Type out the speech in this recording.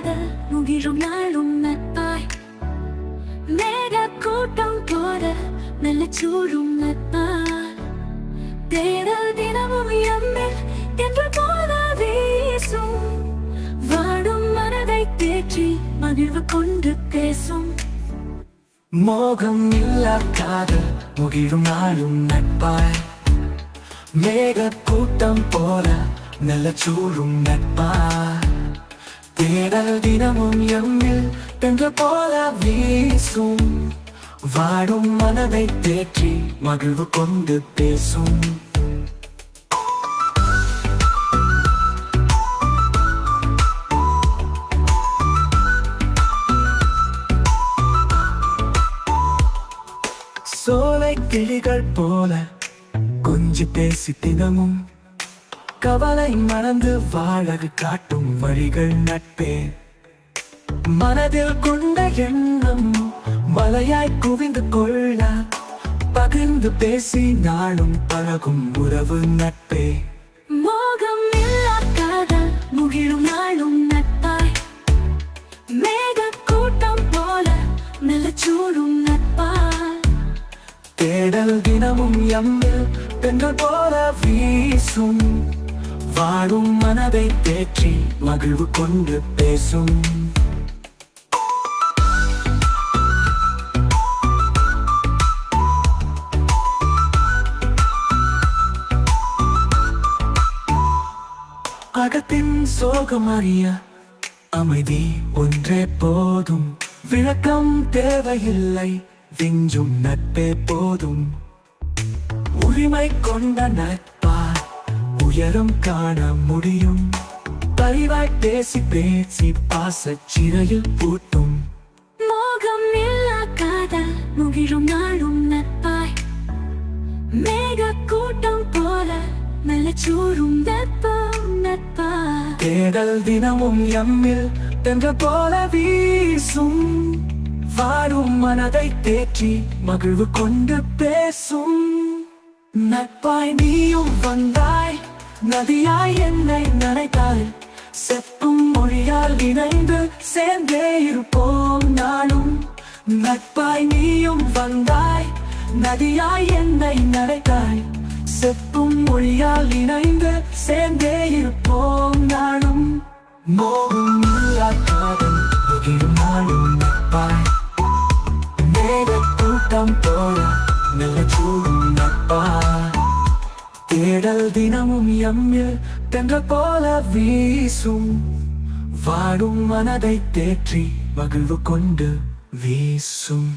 காதல் முகிழும் நாளும் நட்பாய் மேக கூட்டம் போல நல்ல சூடும் நட்பாய் தேடல் தினமும் எம்மில் என்று போல வீசும் வாடும் மனதை தேற்றி மகிழ்வு கொண்டு பேசும் மோகம் இல்லா காதல் முகிழும் நாளும் நட்பாய் மேக கூட்டம் போல நல்ல சூடும் நட்பாய் தேடல் தினமும் எம்மில் என்ற போல வீசும். வாடும் மனதை தேற்றி மகிழ்வு கொண்டு பேசும். சோலை கிளிகள் போல கொஞ்சி பேசி தினமும் கவலை மறந்து வாழகு காட்டும் வழிகள் நட்பே. மனதில் கொண்ட எண்ணம் மலையாய் குவிந்து கொள்ள பகிர்ந்து பேசி நாளும் பழகும் உறவு நட்பே. மோகம் இல்லா காதல் முகிழும் நாளும் நட்பாய். மேக கூட்டம் போல நல்ல சூழும் நட்பாய். தேடல் தினமும் எம்மில் பெண்கள் போல வீசும். வாழும் மனதை தேற்றி மகிழ்வு கொண்டு பேசும். அகத்தின் சோகம் அறிய அமைதி ஒன்றே போதும். விளக்கம் தேவையில்லை விஞ்சும் நட்பே போதும். உரிமை கொண்ட நட்பு உயரம் காண முடியும். பரிவாய் பேசி பேசி பாசச் சிறையில் பூட்டும். மோகம் இல்லா காதல் முகிழும் நாளும் நட்பாய். மேக கூட்டம் போல நல்ல சூழும் நட்பம் நட்பாய். தேடல் தினமும் எம்மில் தென்ற போல வீசும். வாடும் மனதை தேற்றி மகிழ்வு கொண்டு பேசும். நட்பாய் நீயும் வந்தாய். நதியாய் என்னை நனைத்தாய் செப்பும் மொழியால் இணைந்து சேர்ந்தே இருப்போம் நானும். நட்பாய் நீயும் வந்தாய் நதியாய் என்னை நனைத்தாய் செப்பும் மொழியால் இணைந்து சேர்ந்தே இருப்போம் நானும். மோகம் காதல் நாளும் நட்பாய். மேக கூட்டம் போல நல்ல சூடும் நட்பாய். தேடல் தினமும் எம்மில் தென்ற போல வீசும். வாடும் மனதை தேற்றி மகிழ்வு கொண்டு வீசும்.